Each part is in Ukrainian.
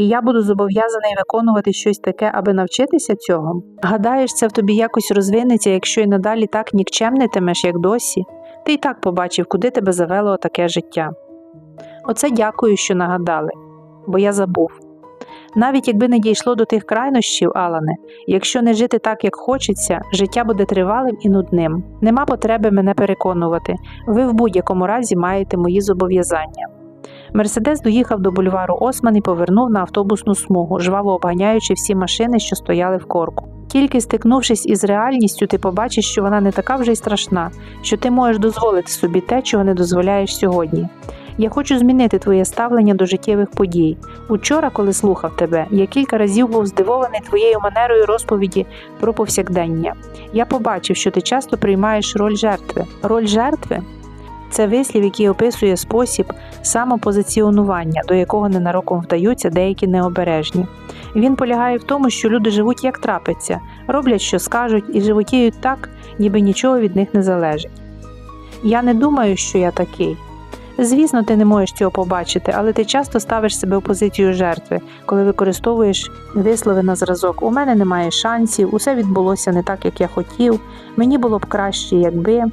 і я буду зобов'язаний виконувати щось таке, аби навчитися цього? Гадаєш, це в тобі якось розвинеться, якщо й надалі так нікчемнитимеш, як досі? Ти й так побачив, куди тебе завело таке життя. Оце дякую, що нагадали, бо я забув. Навіть якби не дійшло до тих крайнощів, Алане, якщо не жити так, як хочеться, життя буде тривалим і нудним. Нема потреби мене переконувати. Ви в будь-якому разі маєте мої зобов'язання. Мерседес доїхав до бульвару Осман і повернув на автобусну смугу, жваво обганяючи всі машини, що стояли в корку. Тільки стикнувшись із реальністю, ти побачиш, що вона не така вже й страшна, що ти можеш дозволити собі те, чого не дозволяєш сьогодні. Я хочу змінити твоє ставлення до життєвих подій. Учора, коли слухав тебе, я кілька разів був здивований твоєю манерою розповіді про повсякдення. Я побачив, що ти часто приймаєш роль жертви. Роль жертви це вислів, який описує спосіб самопозиціонування, до якого ненароком вдаються деякі необережні. Він полягає в тому, що люди живуть як трапиться, роблять, що скажуть, і животіють так, ніби нічого від них не залежить. Я не думаю, що я такий. Звісно, ти не можеш цього побачити, але ти часто ставиш себе в позицію жертви, коли використовуєш вислови на зразок. У мене немає шансів, усе відбулося не так, як я хотів. Мені було б краще, якби.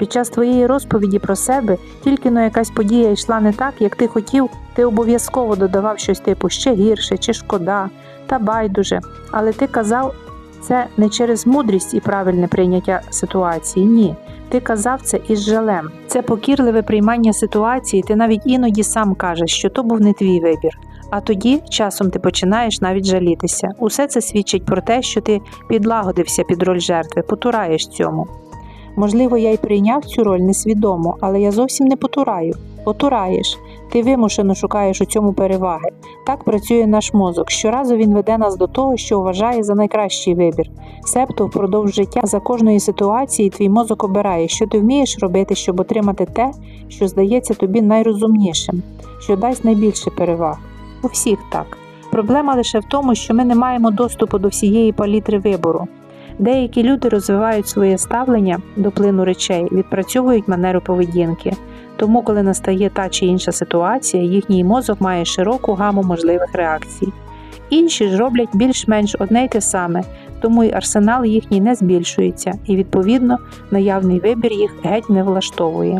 Під час твоєї розповіді про себе тільки но якась подія йшла не так, як ти хотів, ти обов'язково додавав щось типу ще гірше чи шкода, та байдуже. Але ти казав це не через мудрість і правильне прийняття ситуації. Ні. Ти казав це із жалем. Це покірливе приймання ситуації. Ти навіть іноді сам кажеш, що то був не твій вибір. А тоді часом ти починаєш навіть жалітися. Усе це свідчить про те, що ти підлагодився під роль жертви, потураєш цьому. Можливо, я й прийняв цю роль несвідомо, але я зовсім не потураю. Потураєш. Ти вимушено шукаєш у цьому переваги. Так працює наш мозок. Щоразу він веде нас до того, що вважає за найкращий вибір. Себто впродовж життя за кожної ситуації твій мозок обирає, що ти вмієш робити, щоб отримати те, що здається тобі найрозумнішим, що дасть найбільше переваг. У всіх так. Проблема лише в тому, що ми не маємо доступу до всієї палітри вибору. Деякі люди розвивають своє ставлення до плину речей, відпрацьовують манеру поведінки. Тому, коли настає та чи інша ситуація, їхній мозок має широку гаму можливих реакцій. Інші ж роблять більш-менш одне й те саме, тому й арсенал їхній не збільшується, і відповідно наявний вибір їх геть не влаштовує.